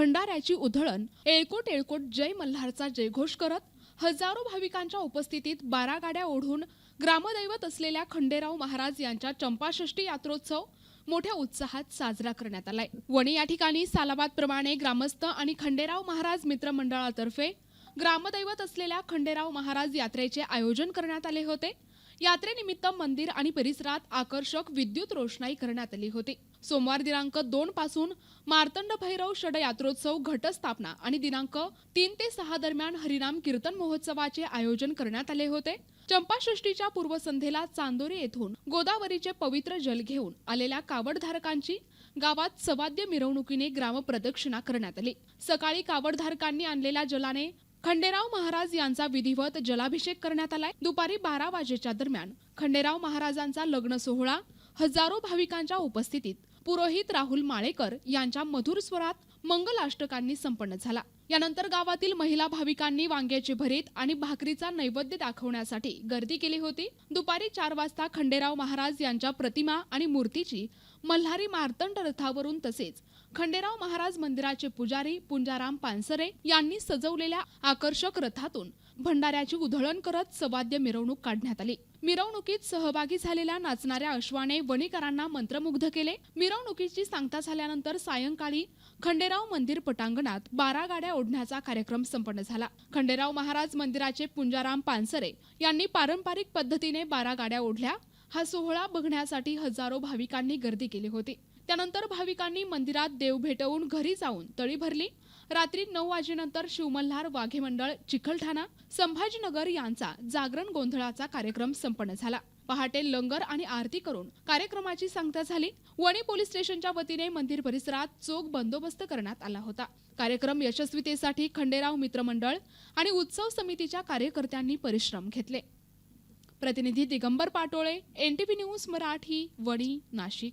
भंडाऱ्याची उधळण एळकोट एळकोट जय मल्हारचा जयघोष करत हजारो भाविकांच्या उपस्थितीत बारा गाड्या ओढून ग्रामदैवत असलेल्या खंडेराव महाराज यांच्या चंपाषष्ठी यात्रोत्सव मोठ्या उत्साहात साजरा करण्यात आलाय. वणी या ठिकाणी सालाबाद प्रमाणे ग्रामस्थ आणि खंडेराव महाराज मित्रमंडळातर्फे ग्रामदैवत असलेल्या खंडेराव महाराज यात्रेचे आयोजन करण्यात आले होते. यात्रेनिमित्त मंदिर आणि परिसरात आकर्षक विद्युत रोषणाई करण्यात आली होती. सोमवार दिनांक दोन पासून मार्तंड भैरव षड यात्रोत्सव घटस्थापना आणि दिनांक तीन ते सहा दरम्यान हरिनाम कीर्तन महोत्सवाचे आयोजन करण्यात आले होते. चंपाषष्टीच्या पूर्वसंध्येला चांदोरी येथून गोदावरीचे पवित्र जल घेऊन आलेल्या कावडधारकांची गावात सवाद्य मिरवणुकीने ग्रामप्रदक्षिणा करण्यात आली. सकाळी कावडधारकांनी आणलेल्या जलाने खंडेराव महाराज यांचा विधिवत जलाभिषेक करण्यात आलाय. दुपारी बारा वाजेच्या दरम्यान खंडेराव महाराजांचा लग्न सोहळा हजारो भाविकांच्या उपस्थितीत पुरोहित राहुल माळेकर यांच्या मधुर स्वरात मंगलाष्टकांनी संपन्न झाला. यानंतर गावातील महिला भाविकांनी वांग्याचे भरीत आणि भाकरीचा नैवेद्य दाखवण्यासाठी गर्दी केली होती. दुपारी चार वाजता खंडेराव महाराज यांच्या प्रतिमा आणि मूर्तीची मल्हारी मार्तंड रथावरून तसेच खंडेराव महाराज मंदिराचे पुजारी पुंजाराम पानसरे यांनी सजवलेल्या आकर्षक रथातून भंडाऱ्याची उधळण करत सवाद्य मिरवणूक काढण्यात आली. मिरवणुकीत सहभागी झालेल्या नाचणाऱ्या अश्वाने वणीकरांना मंत्रमुग्ध केले. मिरवणुकीची सांगता झाल्यानंतर सायंकाळी खंडेराव मंदिर पटांगणात बारा गाड्या ओढण्याचा कार्यक्रम संपन्न झाला. खंडेराव महाराज मंदिराचे पुंजाराम पानसरे यांनी पारंपरिक पद्धतीने बारा गाड्या ओढल्या. हा सोहळा बघण्यासाठी हजारो भाविकांनी गर्दी केली होती. त्यानंतर भाविकांनी मंदिरात देव भेटवून घरी जाऊन तळी भरली. रात्री नऊ वाजेनंतर शिवमल्हार वाघे मंडळ चिखलठाणा संभाजीनगर यांचा जागरण गोंधळाचा कार्यक्रम संपन्न झाला. पहाटे लंगर आणि आरती करून कार्यक्रमाची सांगता झाली. वणी पोलीस स्टेशनच्या वतीने मंदिर परिसरात चोख बंदोबस्त करण्यात आला होता. कार्यक्रम यशस्वीतेसाठी खंडेराव मित्रमंडळ आणि उत्सव समितीच्या कार्यकर्त्यांनी परिश्रम घेतले. प्रतिनिधी दिगंबर पाटोळे एनटीव्ही न्यूज मराठी वणी नाशिक.